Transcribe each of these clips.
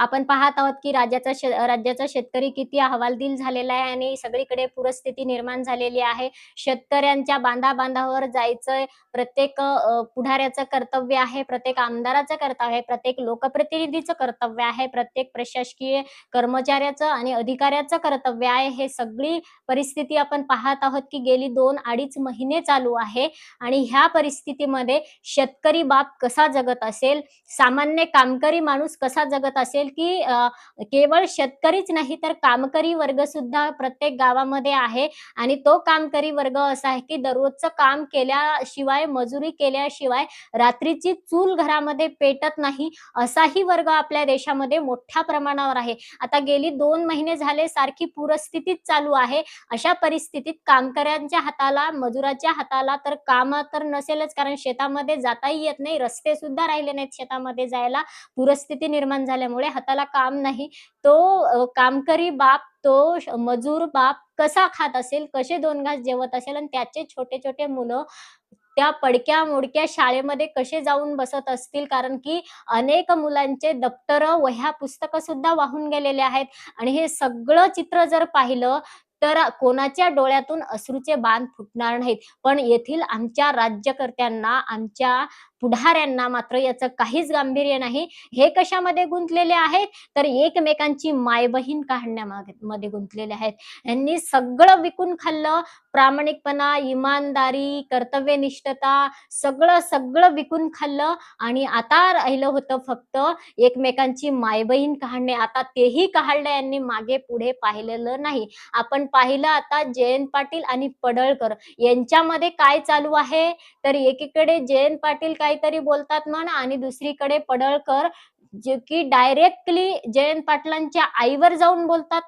आपण पाहत आहोत की राज्याचा शे राज्याचा शेतकरी किती अहवालदिल झालेला आहे आणि सगळीकडे पूरस्थिती निर्माण झालेली आहे. शेतकऱ्यांच्या बांधा बांधावर जायचंय. प्रत्येक पुढाऱ्याचं कर्तव्य आहे प्रत्येक आमदाराचं कर्तव्य आहे प्रत्येक लोकप्रतिनिधीचं कर्तव्य आहे प्रत्येक प्रशासकीय कर्मचाऱ्याचं आणि अधिकाऱ्याचं कर्तव्य आहे. हे सगळी परिस्थिती आपण पाहत आहोत की गेली दोन अडीच महिने चालू आहे आणि ह्या परिस्थितीमध्ये शेतकरी बाप कसा जगत असेल? सामान्य कामकरी माणूस कसा जगत असेल? की केवळ शेतकरीच नाही तर कामकरी वर्ग सुद्धा प्रत्येक गावामध्ये आहे आणि तो कामकरी वर्ग असा आहे की दररोजचं काम केल्याशिवाय मजुरी केल्याशिवाय रात्रीची चूल घरामध्ये पेटत नाही असाही वर्ग आपल्या देशामध्ये मोठ्या प्रमाणावर आहे. आता गेली दोन महिने झाले सारखी पूरस्थितीच चालू आहे. अशा परिस्थितीत कामकऱ्यांच्या हाताला मजुराच्या हाताला तर काम तर नसेलच कारण शेतामध्ये जाताही येत नाही रस्ते सुद्धा राहिले नाहीत शेतामध्ये जायला. पूरस्थिती निर्माण झाल्यामुळे हाताला काम नाही तो कामकरी बाप तो मजूर बाप कसा खात असेल कसे दोन घास जेवत असेल आणि त्याचे छोटे छोटे मुलं त्या पडक्या मोडक्या शाळेमध्ये कसे जाऊन बसत असतील? कारण की अनेक मुलांचे दप्तर वह्या पुस्तकं सुद्धा वाहून गेलेले आहेत. आणि हे सगळं चित्र जर पाहिलं तर कोणाच्या डोळ्यातून अश्रूचे बांध फुटणार नाहीत. पण येथील आमच्या राज्यकर्त्यांना आमच्या पुढाऱ्यांना मात्र याचं काहीच गांभीर्य नाही. हे कशामध्ये गुंतलेले आहेत? तर एकमेकांची मायबहीण काढण्यामध्ये गुंतलेले आहेत. यांनी सगळं विकून खाल्लं. प्रामाणिकपणा इमानदारी कर्तव्यनिष्ठता सगळं सगळं विकून खाल्लं. आणि आता राहिलं होतं फक्त एकमेकांची मायबहीण काढणे. आता तेही काढलं यांनी मागे पुढे पाहिलेलं नाही. आपण पाहिलं आता जयंत पाटील आणि पडळकर यांच्यामध्ये काय चालू आहे? तर एकीकडे जयंत पाटील काहीतरी बोलतात म्हण आणि दुसरीकडे पडळकर जे की डायरेक्टली जयंत पाटलांच्या आईवर जाऊन बोलतात.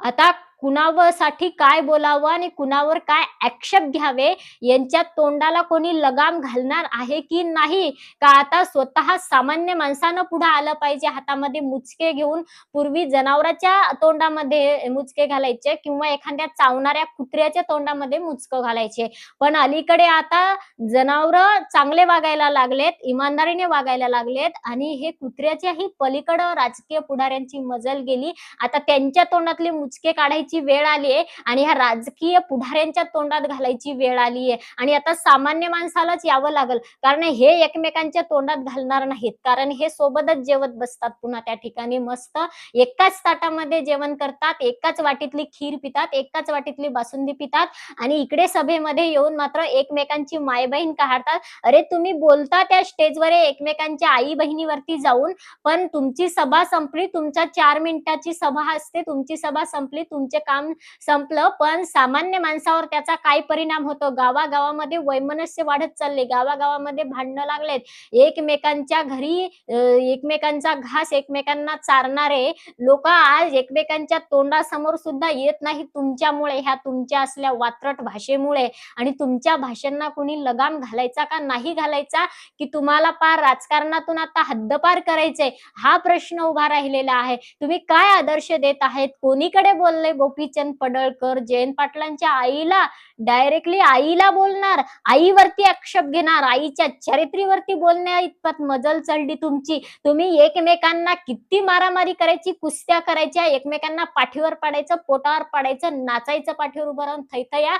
आता कुणासाठी काय बोलावं आणि कुणावर काय ऍक्शन घ्यावे यांच्या तोंडाला कोणी लगाम घालणार आहे की नाही? का आता स्वतः सामान्य माणसानं पुढे आलं पाहिजे? हातामध्ये मुचके घेऊन पूर्वी जनावराच्या तोंडामध्ये मुचके घालायचे किंवा एखाद्या चावणाऱ्या कुत्र्याच्या तोंडामध्ये मुचकं घालायचे. पण अलीकडे आता जनावर चांगले वागायला लागलेत इमानदारीने वागायला लागलेत आणि हे कुत्र्याच्याही पलीकडं राजकीय पुढाऱ्यांची मजल गेली. आता त्यांच्या तोंडातले मुचके काढायचे वेळ आली आहे आणि ह्या राजकीय पुढाऱ्यांच्या तोंडात घालायची वेळ आली आहे. आणि आता सामान्य माणसालाच यावं लागल. कारण हे एकमेकांच्या तोंडात घालणार नाहीत. कारण हे सोबतच जेवत बसतात पुन्हा त्या ठिकाणी मस्त. एकाच ताटामध्ये जेवण करतात एकाच वाटीतली खीर पितात एकाच वाटीतली बासुंदी पितात आणि इकडे सभेमध्ये येऊन मात्र एकमेकांची मायबहीण काढतात अरे तुम्ही बोलता त्या स्टेजवर एकमेकांच्या आई बहिणीवरती जाऊन पण तुमची सभा संपली तुमच्या चार मिनिटाची सभा असते तुमची सभा संपली तुमचे काम संपलं पण सामान्य माणसावर त्याचा काय परिणाम होतो? गावागावामध्ये वैमनस्य वाढत चालले गावागावामध्ये भांडणं लागलेत. एकमेकांच्या घरी एकमेकांचा घास एकमेकांना चारणारे लोक आज एकमेकांच्या तोंडासमोर सुद्धा येत नाही तुमच्यामुळे ह्या तुमच्या असल्या वात्रट भाषेमुळे. आणि तुमच्या भाषांना कुणी लगाम घालायचा का? नाही घालायचा? की तुम्हाला पार राजकारणातून आता हद्दपार करायचंय? हा प्रश्न उभा राहिलेला आहे. तुम्ही काय आदर्श देत आहेत? कोणीकडे बोलले? गोपीचंद पडळकर जयंत पाटलांच्या आईला डायरेक्टली आईला बोलणार. आईवरती आक्षेप घेणार. आईच्या चरित्रीवरती बोलण्या इतपत मजल चढली तुमची. तुम्ही एकमेकांना किती मारामारी करायची कुस्त्या करायच्या एकमेकांना पाठीवर पाडायचं पोटावर पाडायचं नाचायचं पाठीवर उभं राहून थैथया.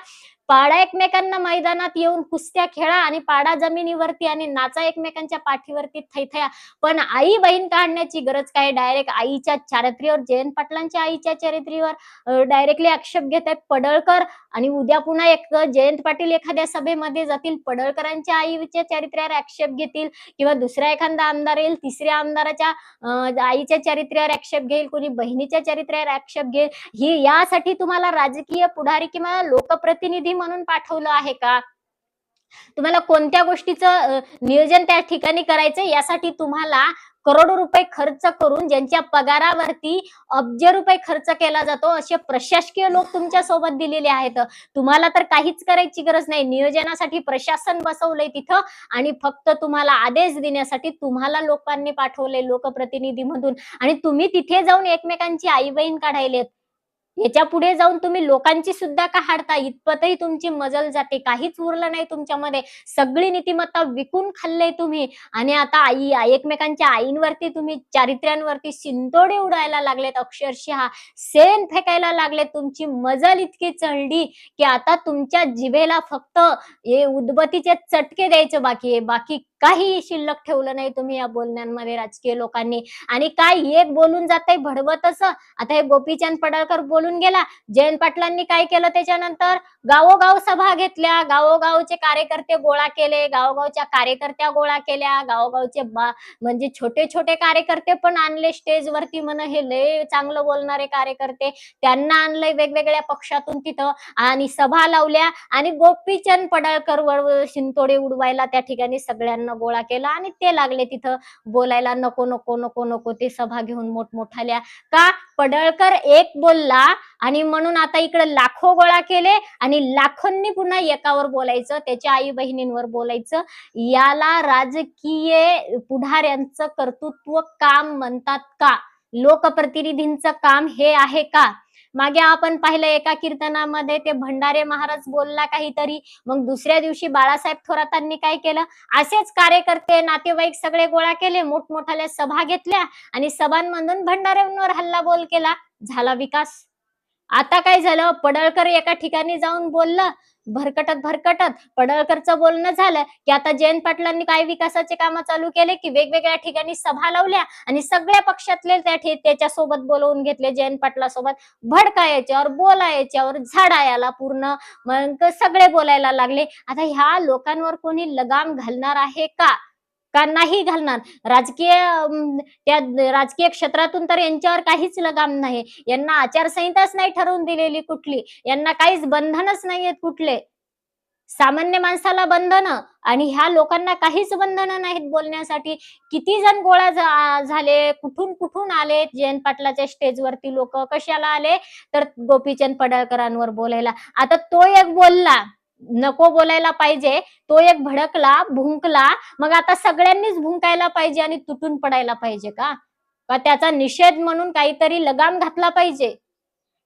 पाडा एकमेकांना मैदानात येऊन कुस्त्या खेळा आणि पाडा जमिनीवरती आणि नाचा एकमेकांच्या पाठीवरती थैथया. पण आई बहीण काढण्याची गरज काय? डायरेक्ट आईच्या चारित्र्यावर जयंत पाटलांच्या आईच्या चारित्र्यावर डायरेक्टली आक्षेप घेत आहेत पडळकर आणि उद्या पुन्हा एक जयंत पाटील एखाद्या सभेमध्ये जातील पडळकरांच्या आईच्या चारित्र्यावर आक्षेप घेतील किंवा दुसरा एखादा आमदार येईल तिसऱ्या आमदाराच्या आईच्या चारित्र्यावर आक्षेप घेईल कोणी बहिणीच्या चारित्र्यावर आक्षेप घेईल. ही यासाठी तुम्हाला राजकीय पुढारी किंवा लोकप्रतिनिधी म्हणून पाठवलं आहे का? तुम्हाला कोणत्या गोष्टीचं नियोजन त्या ठिकाणी करायचं यासाठी तुम्हाला करोडो रुपये खर्च करून ज्यांच्या पगारावरती अब्ज रुपये खर्च केला जातो असे प्रशासकीय लोक तुमच्यासोबत दिलेले आहेत. तुम्हाला तर काहीच करायची गरज नाही. नियोजनासाठी प्रशासन बसवलंय तिथं आणि फक्त तुम्हाला आदेश देण्यासाठी तुम्हाला लोकांनी पाठवले लोकप्रतिनिधी मधून आणि तुम्ही तिथे जाऊन एकमेकांची आई बहीण काढायलेत. याच्यापुढे जाऊन तुम्ही लोकांची सुद्धा का हाडता? इतपतही तुमची मजल जाते. काहीच उरलं नाही तुमच्यामध्ये. सगळी नीतिमत्ता विकून खाल्ले तुम्ही. आणि आता आई एकमेकांच्या आईंवरती तुम्ही चारित्र्यांवरती शिंतोडे उडायला लागलेत. अक्षरशः सेन फेकायला लागले तुमची मजल इतकी चढली की आता तुमच्या जिभेला फक्त हे उदबतीचे चटके द्यायचे बाकी आहे. बाकी काही शिल्लक ठेवलं नाही तुम्ही या बोलण्यांमध्ये राजकीय लोकांनी. आणि काय एक बोलून जाते भडवतच. आता हे गोपीचंद पडळकर बोलून गेला. जयंत पाटलांनी काय केलं त्याच्यानंतर? गावोगाव सभा घेतल्या. गावोगावचे कार्यकर्ते गोळा केले. गावोगावच्या कार्यकर्त्या गोळा केल्या. गावोगावचे बा म्हणजे छोटे छोटे कार्यकर्ते पण आणले स्टेजवरती म्हण. हे लय चांगलं बोलणारे कार्यकर्ते. त्यांना आणलंय वेगवेगळ्या पक्षातून तिथं. आणि सभा लावल्या. आणि गोपीचंद पडळकर वर शिंतोडे उडवायला त्या ठिकाणी सगळ्यांना गोळा केला आणि ते लागले तिथं. बोलायला नको नको नको नको ते सभा घेऊन मोठमोठाल्या. का? पडळकर एक बोलला आणि म्हणून आता इकडे लाखो गोळा केले आणि लाखोंनी पुन्हा एकावर बोलायचं त्याच्या आई बहिणींवर बोलायचं. याला राजकीय पुढाऱ्यांचं कर्तृत्व काम म्हणतात का? लोकप्रतिनिधींचं काम हे आहे का? मागे आपण पाहिलं एका कीर्तनामध्ये ते भंडारे महाराज बोलला काहीतरी. मग दुसऱ्या दिवशी बाळासाहेब थोरातांनी काय केलं? असेच कार्यकर्ते नातेवाईक सगळे गोळा केले मोठमोठाल्या सभा घेतल्या आणि सभांमधून भंडाऱ्यांवर हल्ला बोल केला. झाला विकास. आता काय झालं? पडळकर एका ठिकाणी जाऊन बोललं भरकटत भरकटत पडळकरचं बोलणं झालं की आता जयंत पाटलांनी काय विकासाचे काम चालू केले की वेगवेगळ्या ठिकाणी सभा लावल्या आणि सगळ्या पक्षातले त्या त्याच्यासोबत बोलवून घेतले जयंत पाटलासोबत. भडका याच्यावर बोला याच्यावर झाडा याला पूर्ण मग सगळे बोलायला लागले. आता ह्या लोकांवर कोणी लगाम घालणार आहे का? का नाही घालणार? राजकीय त्या राजकीय क्षेत्रातून तर यांच्यावर काहीच लगाम नाही. यांना आचारसंहिताच नाही ठरवून दिलेली कुठली. यांना काहीच बंधनच नाहीयेत कुठले. सामान्य माणसाला बंधन आणि ह्या लोकांना काहीच बंधन नाहीत बोलण्यासाठी. किती जण गोळा झा- झाले कुठून कुठून आले जयंत पाटलाच्या स्टेजवरती लोक कशाला आले? तर गोपीचंद पडळकरांवर बोलायला. आता तो एक बोलला. नको बोलायला पाहिजे. तो एक भडकला भुंकला मग आता सगळ्यांनीच भुंकायला पाहिजे आणि तुटून पडायला पाहिजे का? का त्याचा निषेध म्हणून काहीतरी लगाम घातला पाहिजे?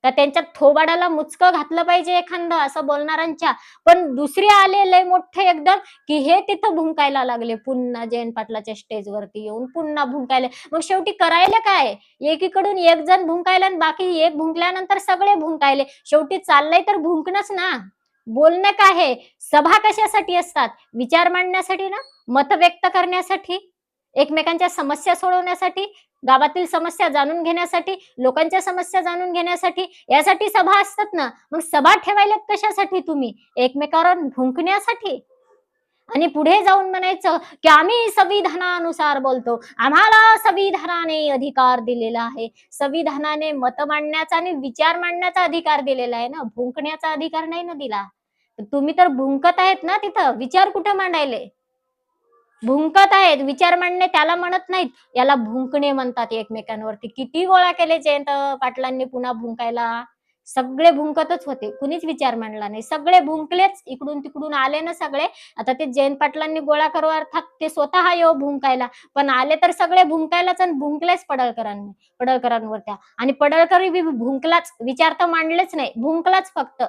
का त्यांच्या थोबाडाला मुचकं घातलं पाहिजे एखादं असं बोलणाऱ्यांच्या? पण दुसरे आले लय मोठे एकदम की हे तिथं भुंकायला लागले. पुन्हा जयंत पाटलाच्या स्टेजवरती येऊन पुन्हा भुंकायला. मग शेवटी करायला काय? एकीकडून एक जण भुंकायला आणि बाकी एक भुंकल्यानंतर सगळे भुंकायले. शेवटी चाललंय तर भुंकणच ना. बोलणं काय आहे? सभा कशासाठी असतात? विचार मांडण्यासाठी ना? मत व्यक्त करण्यासाठी? एकमेकांच्या समस्या सोडवण्यासाठी? गावातील समस्या जाणून घेण्यासाठी? लोकांच्या समस्या जाणून घेण्यासाठी? यासाठी सभा असतात ना? मग सभा ठेवायला कशासाठी तुम्ही? एकमेकावर भुंकण्यासाठी? आणि पुढे जाऊन म्हणायचं की आम्ही संविधानानुसार बोलतो. आम्हाला संविधानाने अधिकार दिलेला आहे. संविधानाने मत मांडण्याचा आणि विचार मांडण्याचा अधिकार दिलेला आहे ना? भुंकण्याचा अधिकार नाही ना दिला? तुम्ही तर भुंकत आहेत ना तिथं. विचार कुठे मांडायले? भुंकत आहेत. विचार मांडणे त्याला म्हणत नाहीत. याला भुंकणे म्हणतात एकमेकांवरती. किती गोळा केले जयंत पाटलांनी पुन्हा भुंकायला? सगळे भुंकतच होते. कुणीच विचार मांडला नाही. सगळे भुंकलेच इकडून तिकडून आले ना सगळे. आता ते जयंत पाटलांनी गोळा करू अर्थात ते स्वतः येऊ भुंकायला. पण आले तर सगळे भुंकायलाच आणि भुंकलेच पडळकरांनी पडळकरांवर त्या आणि पडळकर भुंकलाच विचार तर मांडलेच नाही. भुंकलाच फक्त.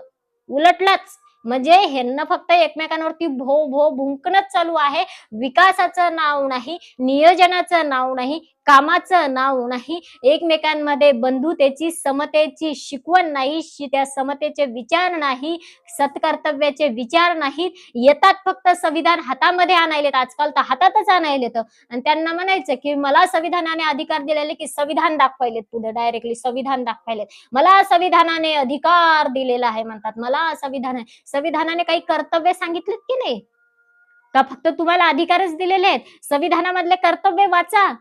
उलटलाच. म्हणजे ह्यांना फक्त एकमेकांवरती भो भो भुंकणच चालू आहे. विकासाचं नाव नाही नियोजनाचं नाव नाही कामाचं नाव नाही. एकमेकांमध्ये बंधुतेची समतेची शिकवण नाही. त्या समतेचे विचार नाही. सत्कर्तव्याचे विचार नाहीत येतात फक्त संविधान हातामध्ये आणायलेत आजकाल तर हातातच आणायलेत आणि त्यांना म्हणायचं की मला संविधानाने अधिकार दिलेले की संविधान दाखवायलेत पुढे डायरेक्टली संविधान दाखवायलेत मला संविधानाने अधिकार दिलेला आहे म्हणतात. मला संविधान संविधानाने काही कर्तव्य सांगितलेत की नाही? का फक्त तुम्हाला अधिकारच दिलेले आहेत? संविधानामधले कर्तव्य वाचा.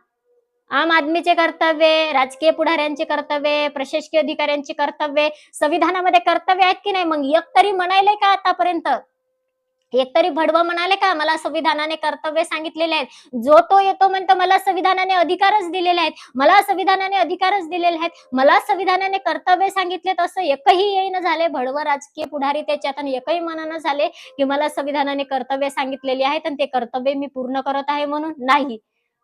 आम आदमीचे कर्तव्य राजकीय पुढाऱ्यांचे कर्तव्य प्रशासकीय अधिकाऱ्यांचे कर्तव्य संविधानामध्ये कर्तव्य आहेत की नाही? मग एक तरी म्हणायले का आतापर्यंत? एक तरी भडवं म्हणाले का? मला संविधानाने कर्तव्य सांगितलेले आहेत. जो तो येतो म्हणतो मला संविधानाने अधिकारच दिलेले आहेत. मला संविधानाने अधिकारच दिलेले आहेत. मला संविधानाने कर्तव्य सांगितलेत असं एकही येईन झाले. भडवं राजकीय पुढारी त्याच्यात आणि एकही म्हणणं झाले की मला संविधानाने कर्तव्य सांगितलेले आहेत आणि ते कर्तव्य मी पूर्ण करत आहे म्हणून नाही.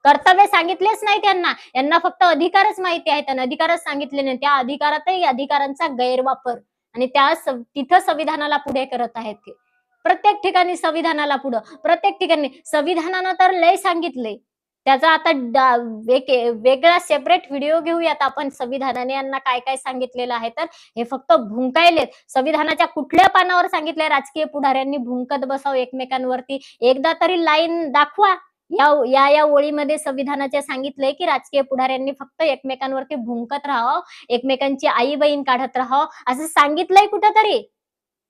कर्तव्य सांगितलेच नाही त्यांना. यांना फक्त अधिकारच माहिती आहेत आणि अधिकारच सांगितले नाही. त्या अधिकारातही अधिकारांचा गैरवापर आणि त्या तिथं संविधानाला पुढे करत आहेत ते. प्रत्येक ठिकाणी संविधानाला पुढं प्रत्येक ठिकाणी. संविधानानं तर लय सांगितले. त्याचा आता वेग वेगळा सेपरेट व्हिडिओ घेऊयात आपण. संविधानाने यांना काय काय सांगितलेलं आहे तर. हे फक्त भुंकायलेत. संविधानाच्या कुठल्या पानावर सांगितलंय? राजकीय पुढाऱ्यांनी भुंकत बसाव एकमेकांवरती. एकदा तरी लाईन दाखवा. या या या ओळीमध्ये संविधानाच्या सांगितलंय की राजकीय पुढाऱ्यांनी फक्त एकमेकांवरती भुंकत राहावं एकमेकांची आई बहीण काढत राहावं असं सांगितलंय कुठंतरी.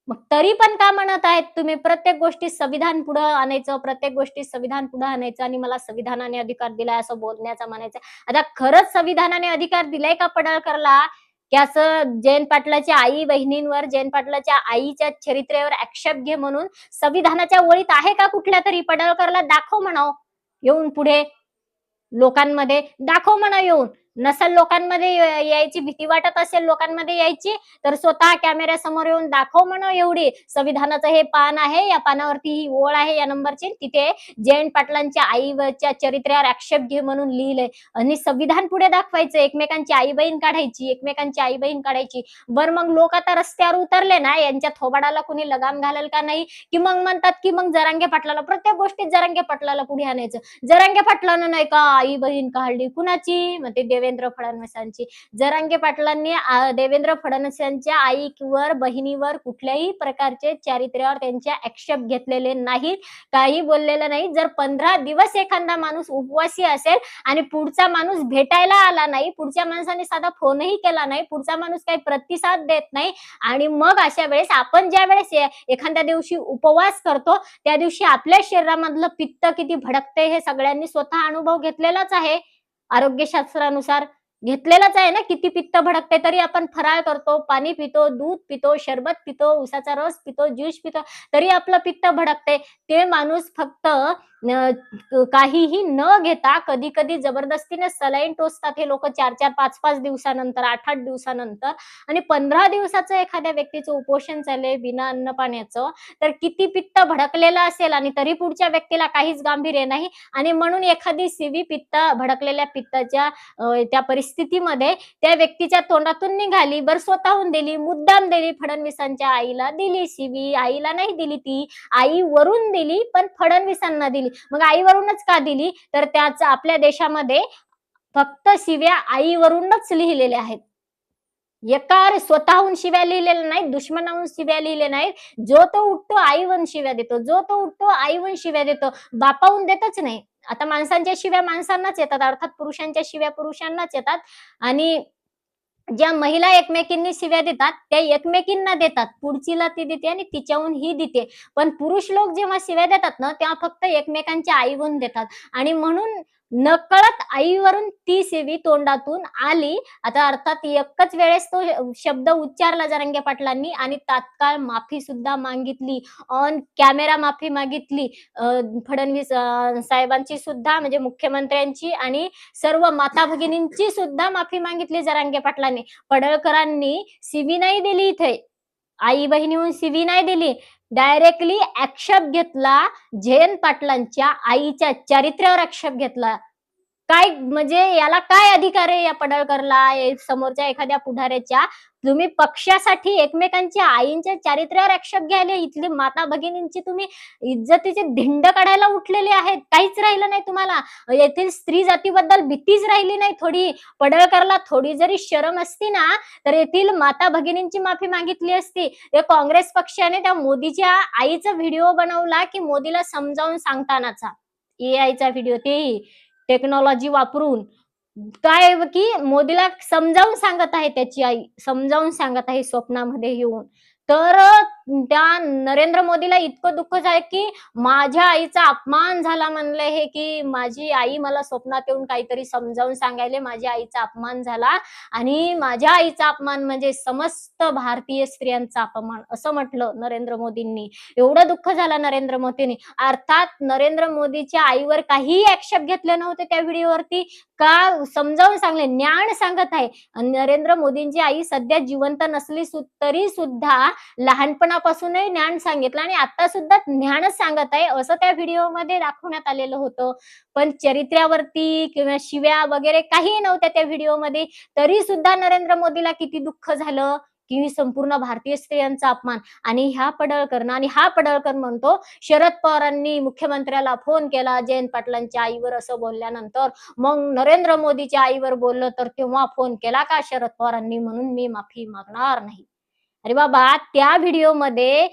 मग तरी पण का म्हणत आहेत तुम्ही? प्रत्येक गोष्टी संविधान पुढे आणायचं प्रत्येक गोष्टी संविधान पुढे आणायचं आणि मला संविधानाने अधिकार दिलाय असं बोलण्याचा म्हणायचं. आता खरंच संविधानाने अधिकार दिलाय का पडळकरला? की असं जयंत पाटलाच्या आई बहिणींवर जयंत पाटलाच्या आईच्या चरित्रेवर आक्षेप घे म्हणून संविधानाच्या ओळीत आहे का कुठल्या तरी? पडळकरला दाखव म्हणाव. येऊन पुढे लोकांमध्ये दाखव म्हणा येऊन. नसल लोकांमध्ये यायची भीती वाटत असेल लोकांमध्ये यायची तर स्वतः कॅमेऱ्यासमोर येऊन दाखव म्हण एवढी. संविधानाचं हे पान आहे या पानावरती ही ओळ आहे या नंबरची. तिथे जयंत पाटलांच्या आईच्या चरित्र्यावर आक्षेप घे म्हणून लिहिलंय आणि संविधान पुढे दाखवायचं. एकमेकांची आई बहीण काढायची एकमेकांची आई बहीण काढायची. बर मग लोक आता रस्त्यावर उतरले ना यांच्या थोबाडाला कुणी लगाम घालेल का नाही? की मग म्हणतात की मग जरांगे पाटलाला प्रत्येक गोष्टीत जरांगे पाटलाला पुढे आणायचं? जरांगे पाटलानं नाही का आई बहीण काढली? कुणाची? मग ते देवेंद्र फडणवीसांची. जरांगे पाटलांनी देवेंद्र फडणवीसांच्या आईवर बहिणीवर कुठल्याही प्रकारचे चारित्र्यावर त्यांचे आक्षेप घेतलेले नाहीत. काही बोललेलं नाही. जर पंधरा दिवस एखादा माणूस उपवासी असेल आणि पुढचा माणूस भेटायला आला नाही पुढच्या माणसाने साधा फोनही केला नाही पुढचा माणूस काही प्रतिसाद देत नाही आणि मग अशा वेळेस आपण ज्या वेळेस एखाद्या दिवशी उपवास करतो त्या दिवशी आपल्या शरीरामधलं पित्त किती भडकते हे सगळ्यांनी स्वतः अनुभव घेतलेलाच आहे. आरोग्यशास्त्रानुसार घेतलेलाच आहे ना? किती पित्त भडकते तरी आपण फराळ करतो पाणी पितो दूध पितो शरबत पितो उसाचा रस पितो ज्यूस पितो तरी आपलं पित्त भडकते. ते माणूस फक्त काहीही न घेता कधी कधी जबरदस्तीने सलाईन टोचतात हे लोक चार चार पाच पाच दिवसानंतर आठ आठ दिवसानंतर आणि पंधरा दिवसाचं एखाद्या व्यक्तीचं उपोषण चाललंय बिना अन्न पाण्याचं तर किती पित्त भडकलेलं असेल आणि तरी पुढच्या व्यक्तीला काहीच गांभीर्य नाही आणि म्हणून एखादी सिवी पित्त भडकलेल्या पित्ताच्या त्या परिस्थितीमध्ये त्या व्यक्तीच्या तोंडातून निघाली बर स्वतःहून दिली मुद्दाम दिली फडणवीसांच्या आईला दिली शिवी आईला नाही दिली ती आई वरून दिली पण फडणवीसांना दिली. मग आईवरूनच का दिली? तर त्याच आपल्या देशामध्ये फक्त शिव्या आईवरूनच लिहिलेल्या आहेत. एका स्वतःहून शिव्या लिहिलेल्या नाहीत दुश्मनाहून शिव्या लिहिले नाहीत. जो तो उठतो आईवन शिव्या देतो. जो तो उठतो आईवन शिव्या देतो. बापाहून देतच नाही. आता माणसांच्या शिव्या माणसांनाच येतात अर्थात पुरुषांच्या शिव्या पुरुषांनाच येतात. आणि ज्या महिला एकमेकींनी शिव्या देतात त्या एकमेकींना देतात. पुढचीला ती देते आणि तिच्याहून ही देते. पण पुरुष लोक जेव्हा शिव्या देतात ना तेव्हा फक्त एकमेकांच्या आईहून देतात. आणि म्हणून नकळत आईवरून ती सेवी तोंडातून आली. आता अर्थात एकच वेळेस तो शब्द उच्चारला जरंगे पाटलांनी आणि तात्काळ माफी सुद्धा मागितली. ऑन कॅमेरा माफी मागितली. फडणवीस साहेबांची सुद्धा म्हणजे मुख्यमंत्र्यांची आणि सर्व माता भगिनींची सुद्धा माफी मागितली जरांगे पाटलांनी. पडळकरांनी सिवी नाही दिली इथे. आई बहिणीहून सिवी नाही दिली. डायरेक्टली आक्षेप घेतला जयंत पाटलांच्या आईच्या चारित्र्यावर आक्षेप घेतला. काय म्हणजे याला काय अधिकार आहे या पडळकरला समोरच्या एखाद्या पुढाऱ्याच्या? तुम्ही पक्षासाठी एकमेकांच्या आईंच्या चारित्र्यावर आक्षेप घ्यायला इथली माता भगिनींची तुम्ही इज्जतीचे धिंड काढायला उठलेले आहेत. काहीच राहिलं नाही तुम्हाला. येथील स्त्री जातीबद्दल भीतीच राहिली नाही. थोडी पडळकरला थोडी जरी शरम असती ना तर येथील माता भगिनींची माफी मागितली असती. ते काँग्रेस पक्षाने त्या मोदीच्या आईचा व्हिडिओ बनवला की मोदीला समजावून सांगतानाचा. ए आयचा व्हिडिओ तेही. टेक्नॉलॉजी वापरून काय की मोदीला समजावून सांगत आहे त्याची आई समजावून सांगत आहे स्वप्नामध्ये येऊन. तर त्या नरेंद्र मोदीला इतकं दुःख झालं की माझ्या आईचा अपमान झाला म्हणले हे की माझी आई मला स्वप्नात येऊन काहीतरी समजावून सांगायले माझ्या आईचा अपमान झाला आणि माझ्या आईचा अपमान म्हणजे समस्त भारतीय स्त्रियांचा अपमान असं म्हटलं नरेंद्र मोदींनी. एवढं दुःख झालं नरेंद्र मोदींनी. अर्थात नरेंद्र मोदीच्या आईवर काहीही आक्षेप घेतले नव्हते त्या व्हिडिओवरती का समजावून सांगले ज्ञान सांगत आहे. नरेंद्र मोदींची आई सध्या जिवंत नसली सु- तरी सुद्धा लहानपणा लहानपणापासूनही ज्ञान सांगितलं आणि आता सुद्धा ज्ञानच सांगत आहे. असं त्या व्हिडिओमध्ये दाखवण्यात आलेलं होतं. पण चरित्र्यावरती किंवा शिव्या वगैरे काही नव्हत्या त्या व्हिडिओमध्ये तरी सुद्धा नरेंद्र मोदीला किती दुःख झालं. की संपूर्ण भारतीय स्त्रियांचा अपमान. आणि ह्या पडळकरनं आणि हा पडळकर म्हणतो शरद पवारांनी मुख्यमंत्र्याला फोन केला जयंत पाटलांच्या आईवर असं बोलल्यानंतर. मग नरेंद्र मोदीच्या आईवर बोललं तर तेव्हा फोन केला का शरद पवारांनी? म्हणून मी माफी मागणार नाही. अरे बाबा त्या व्हिडिओमध्ये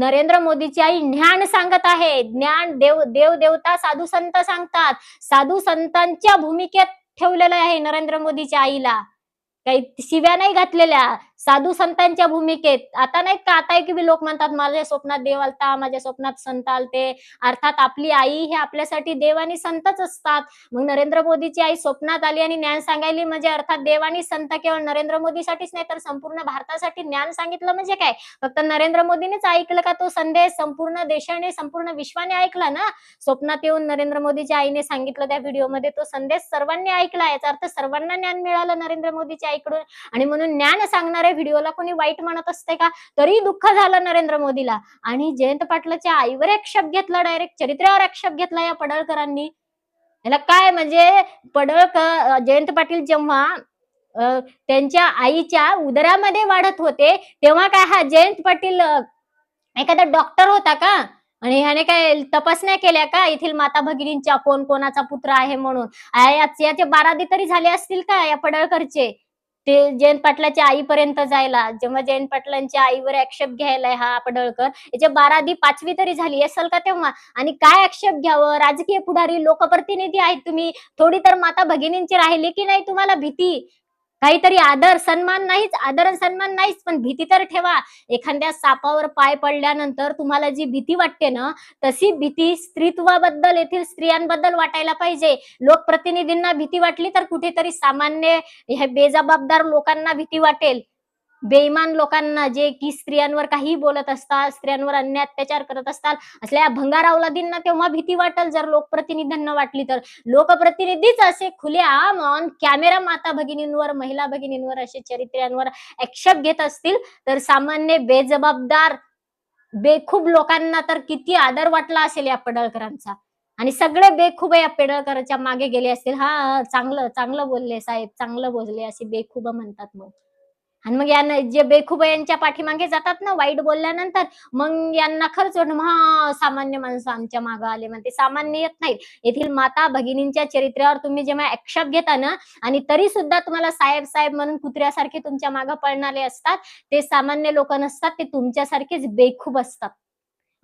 नरेंद्र मोदीची आई ज्ञान सांगत आहे. ज्ञान देव देव देवता साधू संत सांगतात. साधू संतांच्या भूमिकेत ठेवलेलं आहे नरेंद्र मोदीच्या आईला. काही शिव्या नाही घातलेल्या. साधू संतांच्या भूमिकेत. आता नाही का आता की लोक म्हणतात माझ्या स्वप्नात देव आलता माझ्या स्वप्नात संत आलते. अर्थात आपली आई हे आपल्यासाठी देव आणि संतच असतात. मग नरेंद्र मोदीची आई स्वप्नात आली आणि ज्ञान सांगायली म्हणजे अर्थात देव आणि संत केवळ नरेंद्र मोदीसाठीच नाही तर संपूर्ण भारतासाठी ज्ञान सांगितलं म्हणजे काय? फक्त नरेंद्र मोदीनेच ऐकलं का तो संदेश? संपूर्ण देशाने संपूर्ण विश्वाने ऐकला ना? स्वप्नात येऊन नरेंद्र मोदीच्या आईने सांगितलं त्या व्हिडिओमध्ये तो संदेश सर्वांनी ऐकला. याचा अर्थ सर्वांना ज्ञान मिळालं नरेंद्र मोदीच्या आईकडून. आणि म्हणून ज्ञान सांगणारे या व्हिडिओला कोणी वाईट म्हणत असते का? तरी दुःख झालं नरेंद्र मोदीला. आणि जयंत पाटलाच्या आईवर आक्षेप घेतला डायरेक्ट चरित्र्यावर आक्षेप घेतला या पडळकरांनी. याला काय म्हणजे पडळकर जयंत पाटील जेव्हा त्यांच्या आईच्या उदरामध्ये वाढत होते तेव्हा काय हा जयंत पाटील एखादा डॉक्टर होता का? आणि ह्याने काय तपासण्या केल्या का? येथील माता भगिनींच्या कोण कोणाचा पुत्र आहे म्हणून? याचे बारादी तरी झाले असतील का या पडळकरचे? ते जयंत पाटलाच्या आईपर्यंत जायला जेव्हा जयंत पाटलांच्या आईवर आक्षेप घ्यायला हा पडळकर याच्या बारादी पाचवी तरी झाली असेल का तेव्हा? आणि काय आक्षेप घ्यावं? राजकीय पुढारी लोकप्रतिनिधी आहेत तुम्ही. थोडी तर माता भगिनींची राहिली की नाही तुम्हाला भीती? काहीतरी आदर सन्मान नाहीच आदर सन्मान नाहीच पण भीती तर ठेवा. एखाद्या सापावर पाय पडल्यानंतर तुम्हाला जी भीती वाटते ना तशी भीती स्त्रीत्वाबद्दल येथील स्त्रियांबद्दल वाटायला पाहिजे. लोकप्रतिनिधींना भीती वाटली तर कुठेतरी सामान्य ह्या बेजबाबदार लोकांना भीती वाटेल. बेईमान लोकांना जे की स्त्रियांवर काही बोलत असतात स्त्रियांवर अन्याय अत्याचार करत असतात असल्या भंगार अवलादींना तेव्हा भीती वाटेल? जर लोकप्रतिनिधींना वाटली तर. लोकप्रतिनिधीच असे खुलेआम ऑन कॅमेरा माता भगिनींवर महिला भगिनींवर असे चरित्र्यांवर आक्षेप घेत असतील तर सामान्य बेजबाबदार बेखूब लोकांना तर किती आदर वाटला असेल या पडळकरांचा. आणि सगळे बेखूब या पेडळकरांच्या मागे गेले असतील. हा चांगलं चांगलं बोलले साहेब चांगलं बोलले असे बेखूब म्हणतात मग. आणि मग यांना जे बेखूब यांच्या पाठीमागे जातात ना वाईट बोलल्यानंतर मग यांना खरंच वाटतं सामान्य माणसं आमच्या मागे आले म्हणते. सामान्य येत नाहीत. येथील माता भगिनींच्या चरित्र्यावर तुम्ही जेव्हा आक्षेप घेता ना आणि तरी सुद्धा तुम्हाला साहेब साहेब म्हणून कुत्र्यासारखे तुमच्या मागे पळणारे असतात ते सामान्य लोक नसतात ते तुमच्यासारखेच बेखूब असतात.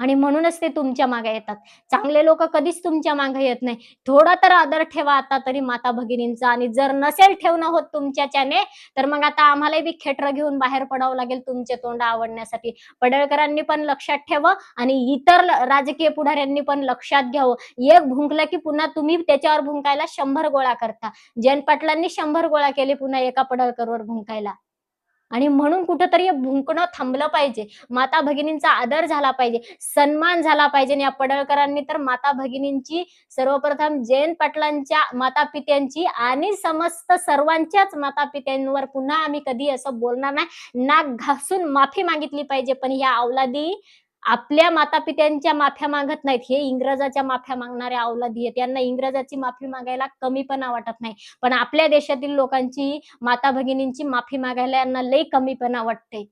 आणि म्हणूनच ते तुमच्या मागे येतात. चांगले लोक कधीच तुमच्या मागे येत नाही. थोडा तर आदर ठेवा आता तरी माता भगिनींचा आणि जर नसेल ठेवणं होत तुमच्याच्याने तर मग आता आम्हाला बी खेटर घेऊन बाहेर पडावं लागेल तुमचे तोंड आवडण्यासाठी. पडळकरांनी पण लक्षात ठेवा आणि इतर राजकीय पुढाऱ्यांनी पण लक्षात घ्यावं. एक भुंकलं की पुन्हा तुम्ही त्याच्यावर भुंकायला शंभर गोळा करता. जयंत पाटलांनी शंभर गोळा केले पुन्हा एका पडळकरवर भुंकायला. आणि म्हणून कुठंतरी भुंकणं थांबलं पाहिजे. माता भगिनींचा आदर झाला पाहिजे. सन्मान झाला पाहिजे. या पडळकरांनी तर माता भगिनींची सर्वप्रथम जयंत पाटलांच्या माता पित्यांची आणि समस्त सर्वांच्याच माता पित्यांवर पुन्हा आम्ही कधी असं बोलणार नाही. नाक घासून माफी मागितली पाहिजे. पण ह्या अवलादी आपल्या माता पित्यांच्या माफ्या मागत नाहीत. हे इंग्रजाच्या माफ्या मागणाऱ्या अवलादी आहेत. यांना इंग्रजाची माफी मागायला कमीपणा वाटत नाही. पण आपल्या देशातील लोकांची माता भगिनींची माफी मागायला यांना लई कमीपणा वाटते.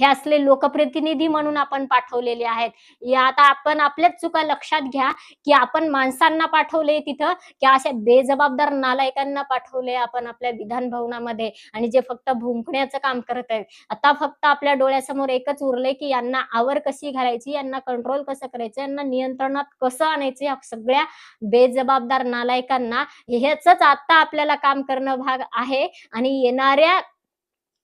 हे असले लोकप्रतिनिधी म्हणून आपण पाठवलेले आहेत. या आता आपण आपल्याच चुका लक्षात घ्या की आपण माणसांना पाठवले तिथं की अशा बेजबाबदार नालायकांना पाठवले आपण आपल्या विधान भवनामध्ये आणि जे फक्त भुंकण्याचं काम करत आहेत. आता फक्त आपल्या डोळ्यासमोर एकच उरले की यांना आवर कशी घालायची यांना कंट्रोल कसं करायचं यांना नियंत्रणात कसं आणायचं या सगळ्या बेजबाबदार नालायकांना. ह्याच आता आपल्याला काम करणं भाग आहे. आणि येणाऱ्या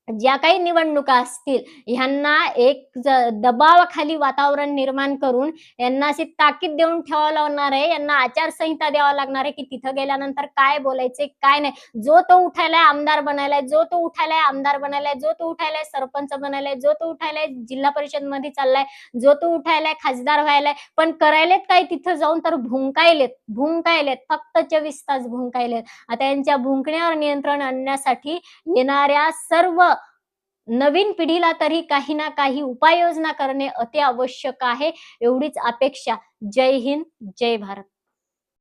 ज्या काही निवडणुका असतील ह्यांना एक दबावाखाली वातावरण निर्माण करून यांना अशी ताकीद देऊन ठेवावं लागणार आहे. यांना आचारसंहिता द्यावा लागणार आहे की तिथं गेल्यानंतर काय बोलायचे काय नाही. जो तो उठायलाय आमदार बनायलाय जो तो उठायलाय आमदार बनायलाय जो तो उठायलाय सरपंच बनायलाय जो तो उठायलाय जिल्हा परिषदमध्ये चाललाय जो तो उठायलाय खासदार व्हायलाय. पण करायलेत काय तिथं जाऊन तर भुंकायलेत भुंकायलेत. फक्त चोवीस तास भुंकायलेत. आता यांच्या भुंकण्यावर नियंत्रण आणण्यासाठी येणाऱ्या सर्व नवीन पिढीला तरी काही ना काही उपाययोजना करणे अति आवश्यक आहे. एवढीच अपेक्षा. जय हिंद जय भारत.